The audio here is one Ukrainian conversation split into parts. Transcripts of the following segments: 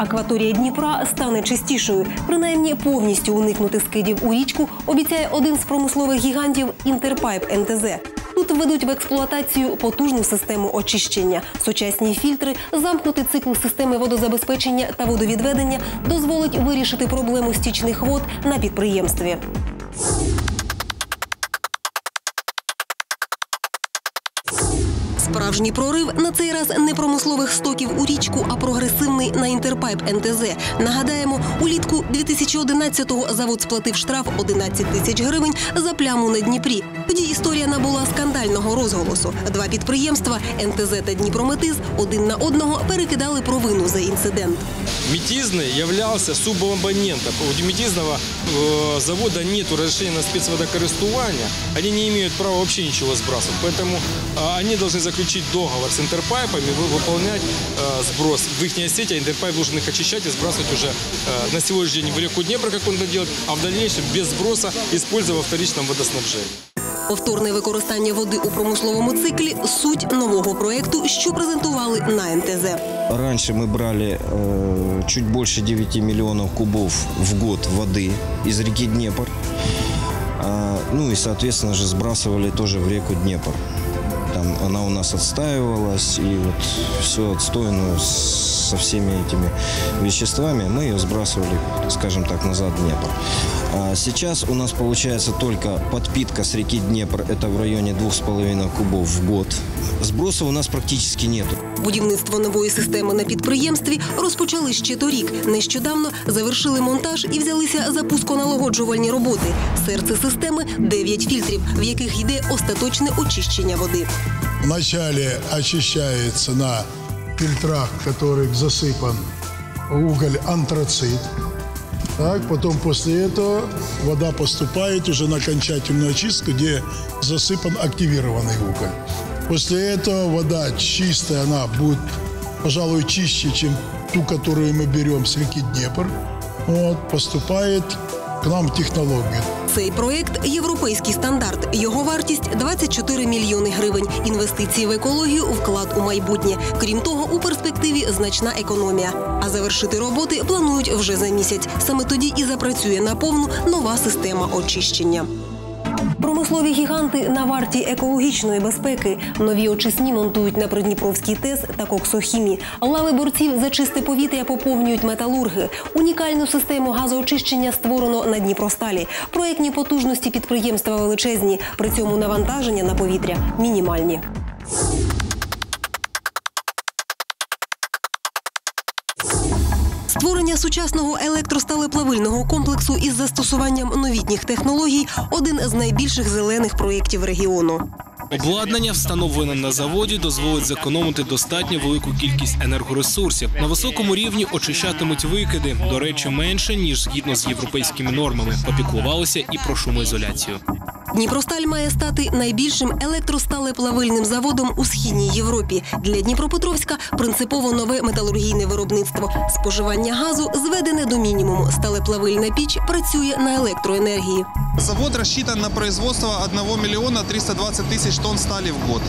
Акваторія Дніпра стане чистішою. Принаймні повністю уникнути скидів у річку обіцяє один з промислових гігантів Інтерпайп НТЗ. Тут введуть в експлуатацію потужну систему очищення. Сучасні фільтри, замкнути цикл системи водозабезпечення та водовідведення дозволить вирішити проблему стічних вод на підприємстві. Справжній прорив на цей раз не промислових стоків у річку, а прогресивний на інтерпайп НТЗ. Нагадаємо, улітку 2011-го завод сплатив штраф 11 тисяч гривень за пляму на Дніпрі. Тоді історія набула скандального розголосу. Два підприємства НТЗ та Дніпрометиз один на одного перекидали провину за інцидент. Метизный являлся субабонентом. У Метизного э, завода нет разрешения на спецводокористування. Они не имеют права вообще ничего сбрасывать. Поэтому э, они должны заключить договор с Интерпайпами, вы- выполнять э, сброс в их сеть, а Интерпайп должен их очищать и сбрасывать уже э, на сегодняшний день в реку Днепр, как он это делает, а в дальнейшем без сброса, используя во вторичном водоснабжении. Повторне використання води у промисловому циклі суть нового проекту, що презентували на НТЗ. Раньше мы брали э, чуть больше 9 миллионов кубов в год воды из реки Днепр. А, ну и, соответственно же, сбрасывали тоже в реку Днепр. Там она у нас отстаивалась, и вот все отстойную со всеми этими веществами мы ее сбрасывали, скажем так, назад в Днепр. А сейчас у нас получается только подпитка с реки Днепр, это в районе 2,5 кубов в год. Сброса у нас практически нету. Будівництво нової системи на підприємстві розпочали ще торік. Нещодавно завершили монтаж і взялися за пусконалагоджувальні роботи. Серце системи 9 фільтрів, в яких йде остаточне очищення води. Вначале очищается на фильтрах, в которых засыпан уголь антрацит. Так, потом после этого вода поступает уже на окончательную очистку, где засыпан активированный уголь. После этого вода чистая, она будет, пожалуй, чище, чем ту, которую мы берем с реки Днепр. Вот, поступает к нам технология. Цей проект європейський стандарт. Його вартість 24 мільйони гривень. Інвестиції в екологію, вклад у майбутнє. Крім того, у перспективі значна економія. А завершити роботи планують вже за місяць. Саме тоді і запрацює наповну нова система очищення. Промислові гіганти на варті екологічної безпеки. Нові очисні монтують на Придніпровській ТЕС та Коксохімі. Лави борців за чисте повітря поповнюють металурги. Унікальну систему газоочищення створено на Дніпросталі. Проєктні потужності підприємства величезні. При цьому навантаження на повітря мінімальні. Створення сучасного електросталеплавильного комплексу із застосуванням новітніх технологій один з найбільших зелених проєктів регіону. Обладнання, встановлене на заводі, дозволить зекономити достатньо велику кількість енергоресурсів. На високому рівні очищатимуть викиди, до речі, менше ніж згідно з європейськими нормами. Попіклувалися і про шумоізоляцію. Дніпросталь має стати найбільшим електросталеплавильним заводом у східній Європі. Для Дніпропетровська принципово нове металургійне виробництво. Споживання газу зведене до мінімуму. Сталеплавильна піч працює на електроенергії. Завод рассчитан на производство 1 миллиона 320 тысяч тонн стали в год.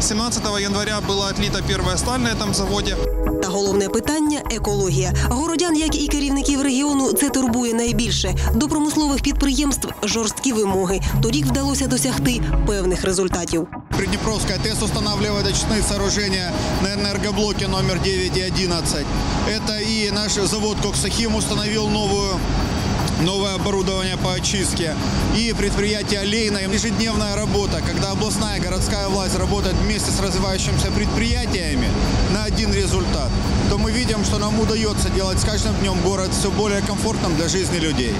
17 января была отлита первая сталь на этом заводе. Та головне питання екологія. Городян, як і керівників регіону, це турбує найбільше. До промислових підприємств жорсткі вимоги. Торік вдалося досягти певних результатів. Приднепровская ТЭС устанавливает очистные сооружения на энергоблоке номер 9 и 11. Это и наш завод Коксахим установил новую новое оборудование по очистке. И предприятие Лейна. Ежедневная работа, когда областная городская власть работает вместе с развивающимися предприятиями на один результат, то мы видим, что нам удается делать с каждым днем город все более комфортным для жизни людей.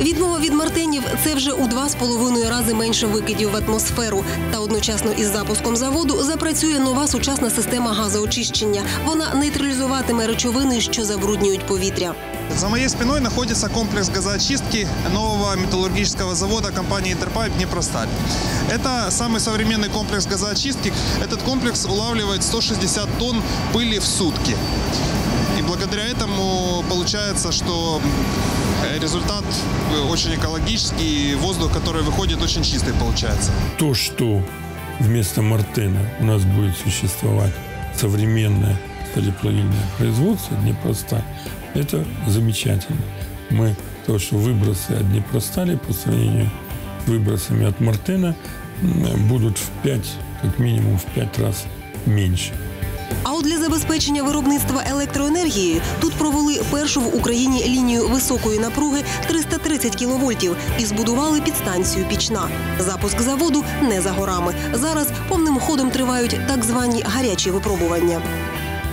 Відмова від мартинів це вже у два з половиною рази менше викидів в атмосферу. Та одночасно із запуском заводу запрацює нова сучасна система газоочищення. Вона нейтралізуватиме речовини, що забруднюють повітря. За моей спиной находится комплекс газоочистки нового металлургического завода компании Интерпайп Днепросталь. Это самый современный комплекс газоочистки. Этот комплекс улавливает 160 тонн пыли в сутки. И благодаря этому получается, что э, результат э, очень экологический, воздух, который выходит, очень чистый получается. то, что вместо Мартена у нас будет существовать современное сталеплавильное производство Днепросталь, Это замечательно. Мы то, что выбросы от Днепростали по сравнению с выбросами от Мартена будут в 5, как минимум в 5 раз меньше. А от для забезпечення виробництва електроенергії тут провели першу в Україні лінію високої напруги 330 кіловольтів і збудували підстанцію пічна. Запуск заводу не за горами. Зараз повним ходом тривають так звані гарячі випробування.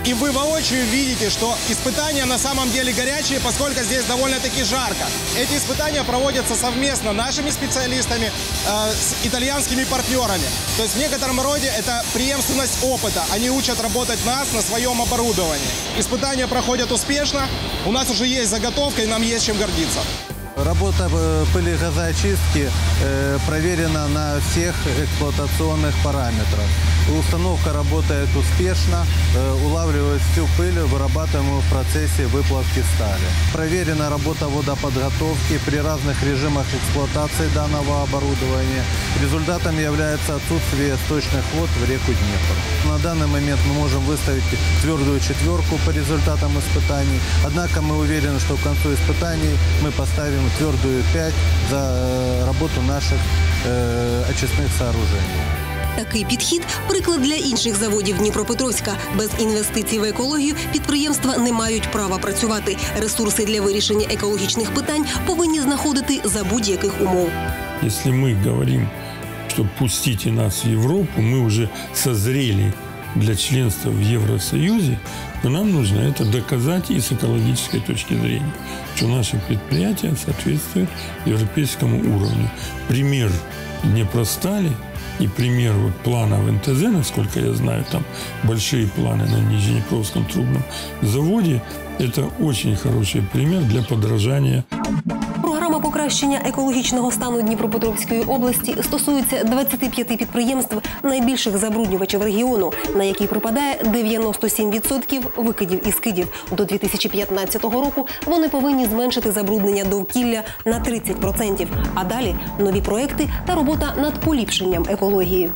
И вы воочию видите, что испытания на самом деле горячие, поскольку здесь довольно-таки жарко. Эти испытания проводятся совместно нашими специалистами э, с итальянскими партнерами. То есть в некотором роде это преемственность опыта. Они учат работать нас на своем оборудовании. Испытания проходят успешно. У нас уже есть заготовка, и нам есть чем гордиться. Работа э, пылегазоочистки э, проверена на всех эксплуатационных параметрах. Установка работает успешно, э, улавливает всю пыль, вырабатываемую в процессе выплавки стали. Проверена работа водоподготовки при разных режимах эксплуатации данного оборудования. Результатом является отсутствие сточных вод в реку Днепр. На данный момент мы можем выставить твердую четверку по результатам испытаний. Однако мы уверены, что к концу испытаний мы поставим твердую 5 за э, работу наших э, очистных сооружений. Такий підхід приклад для інших заводів Дніпропетровська. Без інвестицій в екологію підприємства не мають права працювати. Ресурси для вирішення екологічних питань повинні знаходити за будь-яких умов. Если мы говорим, что пустите нас в Европу, мы уже созрели для членства в Евросоюзе, то нам нужно это доказать и с экологической точки зрения, что наши предприятия соответствуют европейскому уровню. Пример Днепростали и пример вот плана в НТЗ, насколько я знаю, там большие планы на Нижнепровском трубном заводе, это очень хороший пример для подражания покращення екологічного стану Дніпропетровської області стосується 25 підприємств найбільших забруднювачів регіону, на які припадає 97% викидів і скидів. До 2015 року вони повинні зменшити забруднення довкілля на 30%. А далі нові проекти та робота над поліпшенням екології.